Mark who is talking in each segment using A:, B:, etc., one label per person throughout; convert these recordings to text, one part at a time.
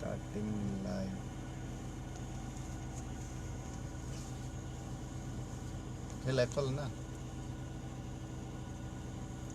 A: Starting live এই live চলে না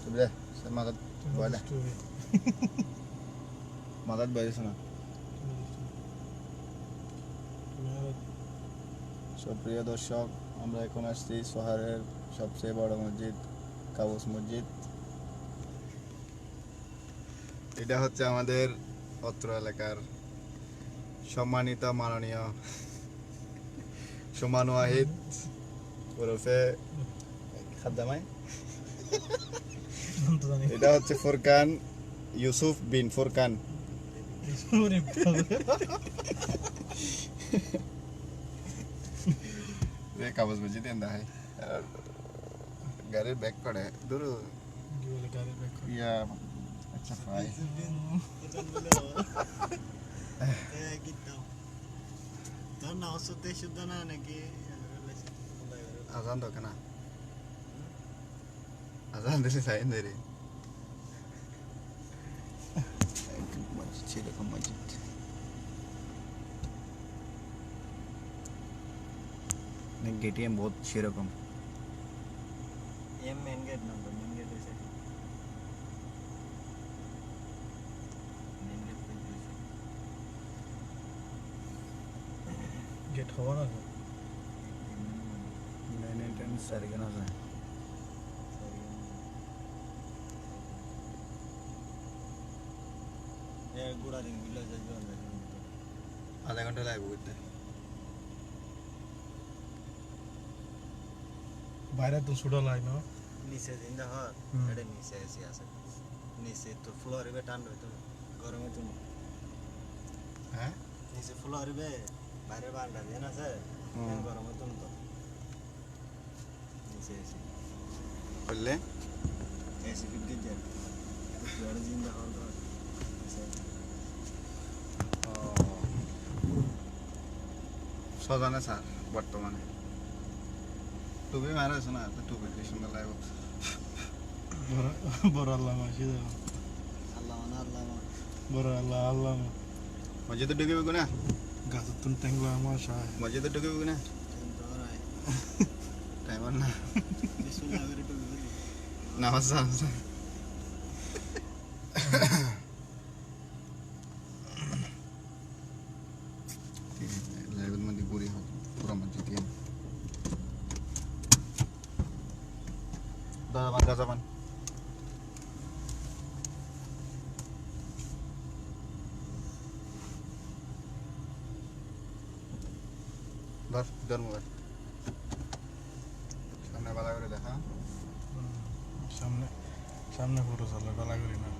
A: সুবিধা মাথাত বয়লা মাথাত বয়েছে না সুপ্রিয় দর্শক আমরা এখন আসছি শহরের সবচেয়ে বড় মসজিদ কাবুস মসজিদ এটা হচ্ছে আমাদের অত্র এলাকার সম্মানিত মাননীয় সুমান ওয়াহিদ ওরফে খাদ্দামাই এটা হচ্ছে ফুরকান ইউসুফ বিন ফুরকান। কাবুস মসজিদ এন্দা হয় গাড়ির ব্যাক করে দূর। ইয়া আচ্ছা ফাই
B: তোর না ওষুধে শুদ্ধ না নাকি
A: আজান তো কেনা আজান দিলে সাইন দেরি মসজিদ সেরকম মসজিদ গেটিএম বহুত সেরকম
B: M main gate number main gate এসে মেন গেট পেয়ে দিয়েছে
C: গেট হওয়া না
A: মেনটেন্স সারিগান আছে
B: এ গুড়া রিং বিলা যাবে
A: আধা ঘণ্টা লাগবে বুঝতে
C: বাইরে তো সুডা লাই না
B: নিচে দিন দা হর
C: হুম।
B: এটা নিচে এসে আছে নিচে তো ফ্লোরে বে ঠান্ডা হইতো গরমে তুমি
A: হ্যাঁ
B: নিচে ফ্লোরে বে বাইরে বান্ডা দেন আছে। গরমে তুমি তো নিচে এসে
A: করলে
B: এসে ফিট যায় জোরে দিন দা হর ধর
A: সজানে স্যার বর্তমানে টুপি মারা আছে না তো টুপি কি সুন্দর লাগবে
C: বড় আল্লাহ মাসি
B: আল্লাহ আল্লাহ
C: বড় আল্লাহ আল্লাহ
A: মসজিদে ঢুকিবে না
C: গাছের তুন ট্যাংলা আমার সাহায্য
A: মসজিদে ঢুকিবে না
B: কিন্তু ওরাই
A: টাইম আর না
B: বিসমিল্লাহ করে টুকু করি
A: নামাজ আছে লাইভের মধ্যে ঘুরি হোক পুরো মসজিদ দিয়ে দাদা বান গাজা বান ধর ধর মোবাইল সামনে বালা করে দেখা।
C: সামনে সামনে ফটো চালা গলা করি না।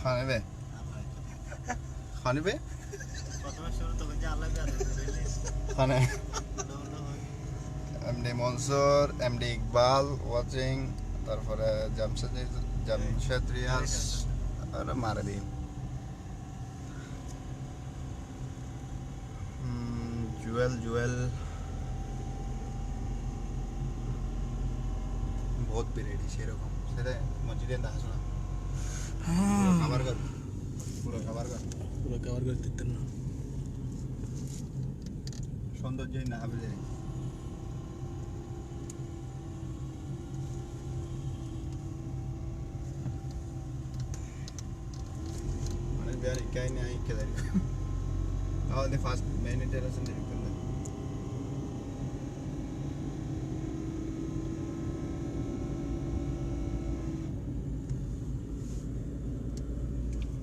A: খানিবে? খানিবে? খানে। MD Mansur MD Iqbal watching তারপরে জামশেদ জামশেদ রিয়াজ আর মারে দিন। জুয়েল জুয়েল বহুত বিরেডি সেরকম। সেটা মসজিদে দেখা শোনা খাবার ঘর পুরো খাবার ঘর
C: পুরো কভার করে দিতেন না।
A: সৌন্দর্যই না হবে aik ke dari oh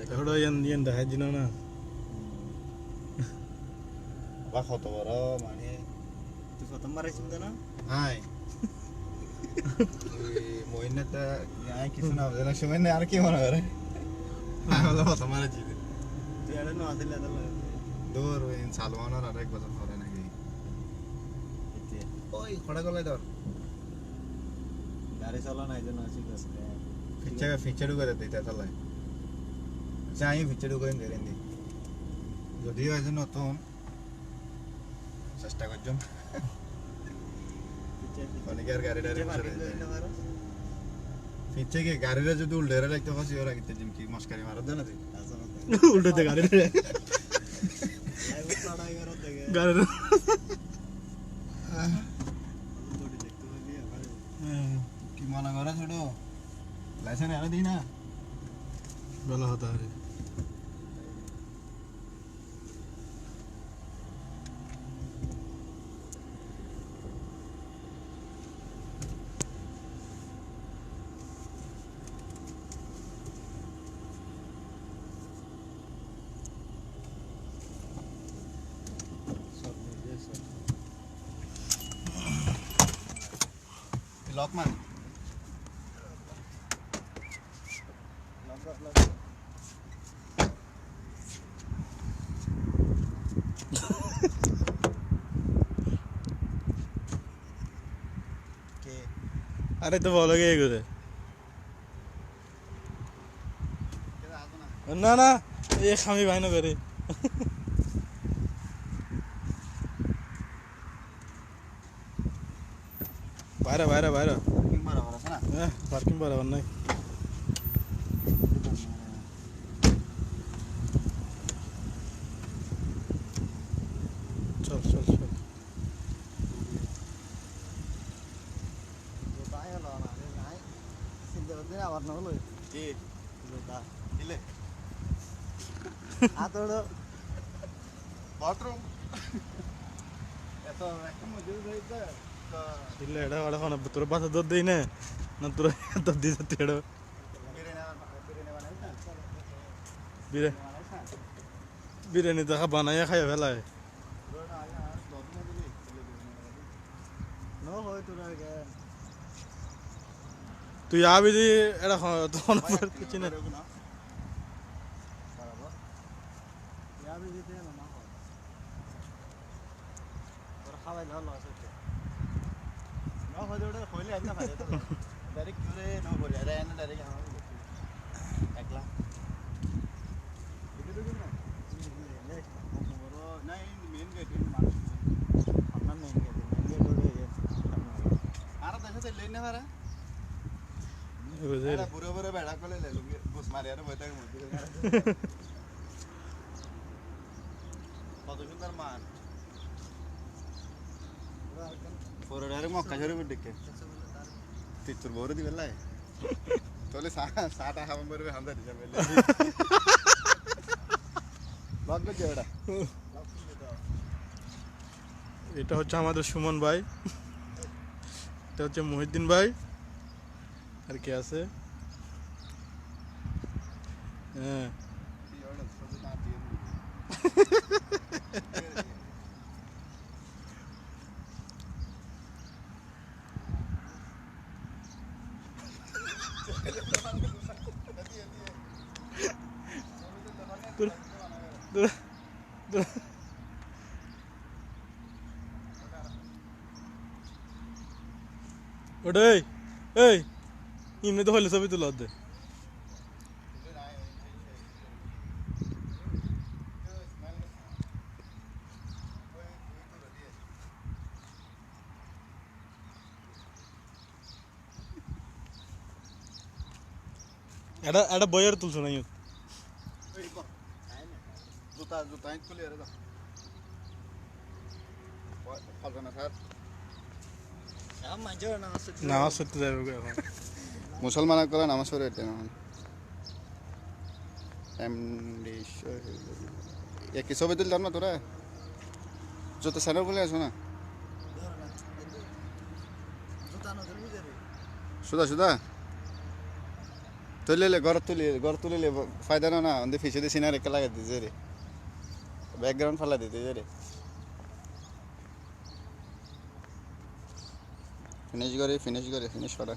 C: ওটা ইয়ান ইয়ান দেখা দিন না
A: বা কত বড় মানে
B: তুই প্রথমবার আইছিস না
A: হাই মহিনাটা কিছু না হবে সময় নেই আর কি মনে করে আমি প্রথম আর জিতে
B: তুই এটা নো আসলে
A: দূর ওই সালমানের আর এক বছর পরে নাকি ওই খড়া গলায় ধর
B: গাড়ি চালা নাই জন্য আছে
A: ফিচ্ছে ফিচ্ছে ঢুকে দিতে চালায় আমি ফিচ্ছে ঢুকে দিতে রেন্দি যদিও আছে নতুন চেষ্টা করছেন অনেকে আর গাড়ি ডাড়ি কি গাড়িটা যদি উল্টে রাখতে পারছি ওরা কিন্তু জিমকি মস্কারি মারা দেয় না
C: উল্টোতে গাড়ি গাড়ির
A: কি মনে করে ছোট লাইসেন্স এনে দিই না
C: বেলা হতে পারে
A: লক মান
C: আরে তো বলো গে এগুলো না? না এ খামি ভাই না করে। বাইরে বাইরে বাইরে
A: কিং মারা মারা না
C: হ্যাঁ পার্কিং বরাবর নাই চল চল চল
B: তাই হলো না নাই চিন্তা করতে আবার না হলো
A: কি
B: লোটা
A: দিলে
B: আতড়
A: বাথরুম এত একটা মজুরি রইতে তো
C: ಇಲ್ಲ ಎಡ ಒಳ ಹೊನ ತುರ ಬಾಸ ದೊಡ್ಡ ನಾ ತುರ ದೊಡ್ಡ ತೇಡ
A: বিরিয়ানি বিরিয়ানি বানাইছ না
C: ಬಿರೆ
A: বানাইছ না
C: বিরিয়ানি দেখা বানাইয়া খাই ফেলায়
A: রোনা আয়া দত না দিলি চলে বিরিয়ানি
B: নো হয় তোরা গে
C: তুই আবি দি এডা তখন কিছু না
B: বরাবর ইয়াবি দিতে না না হয় তোরা খাওয়াই হলো আছে
A: ন হয় ওটা কইলে একদম ভালো তো ডাইরেক্ট জুরে ন বলে আরে এনে ডাইরেক্ট আমার একলা। দিকে দিকে না? বড় নাই মেন গেট মানুষ
B: আপনার মেন গেট মেন গেট ওরে
A: আর দেশে লেন না পারে
C: বুঝে
A: আরে বুড়ো বুড়ো বেড়া কলে লে লুঙ্গি বুস মারি আর বইতে মধ্যে কত সুন্দর মাঠ পরে মক্কা শরীফের দিকে তুই তোর বউরে দিবে লাই তাহলে সাটা খাবার পরে হামদা দিছে বেলে লগ করছে ওটা
C: এটা হচ্ছে আমাদের সুমন ভাই এটা হচ্ছে মহিউদ্দিন ভাই আর কে আছে হ্যাঁ দূর- দূর- ওটা এই এই এমনি তো হলে ছবি তুলো দে। এটা এটা বইয়ের তুলছো না
A: জুতা জুতা খুলে রে
C: নামাজ পড়তে যাবে। গো এখন।
A: মুসলমান করে নামাজ পড়ে এটা এখন একই ছবি তুলতাম না তোরা? যত স্যারের বলে আসো না। সুদা সুদা। তুলিলে, ঘর তুলি, ঘর তুলিলে ফায়দা না না ফিসে দিয়ে সিনারে লাগাই দিতে রে। ব্যাকগ্রাউন্ড ফালা দিতে রে। ফিনিশ করে ফিনিশ করে ফিনিশ করে